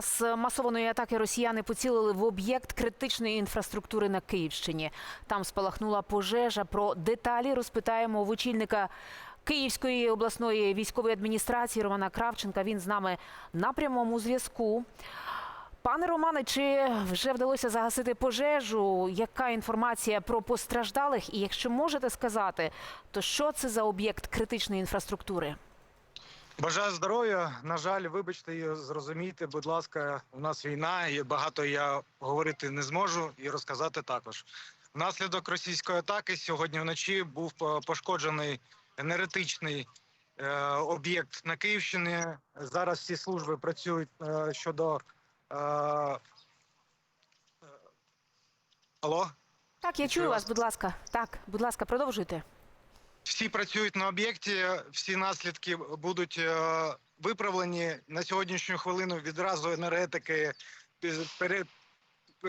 З масованої атаки росіяни поцілили в об'єкт критичної інфраструктури на Київщині. Там спалахнула пожежа. Про деталі розпитаємо в очільника Київської обласної військової адміністрації Романа Кравченка. Він з нами на прямому зв'язку. Пане Романе, чи вже вдалося загасити пожежу? Яка інформація про постраждалих? І якщо можете сказати, то що це за об'єкт критичної інфраструктури? Бажаю здоров'я. На жаль, вибачте, і зрозумійте, будь ласка, у нас війна, і багато я говорити не зможу і розказати також. Внаслідок російської атаки сьогодні вночі був е, пошкоджений енергетичний е, об'єкт на Київщині. Зараз всі служби працюють е, щодо. Е, алло? Так, я чую вас, будь ласка. Так, будь ласка, продовжуйте. Всі працюють на об'єкті, всі наслідки будуть е, виправлені на сьогоднішню хвилину. Відразу енергетики пі- пере,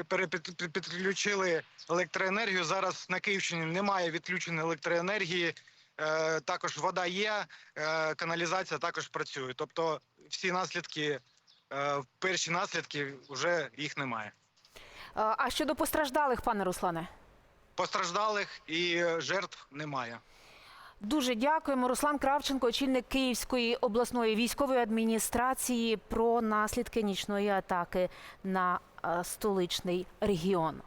пере- під- під- підключили електроенергію. Зараз на Київщині немає відключення електроенергії. Е, також вода є, е, каналізація також працює. Тобто всі наслідки, перші наслідки вже їх немає. А щодо постраждалих, пане Руслане? Постраждалих і жертв немає. Дуже дякуємо. Руслан Кравченко, очільник Київської обласної військової адміністрації, про наслідки нічної атаки на е, столичний регіон.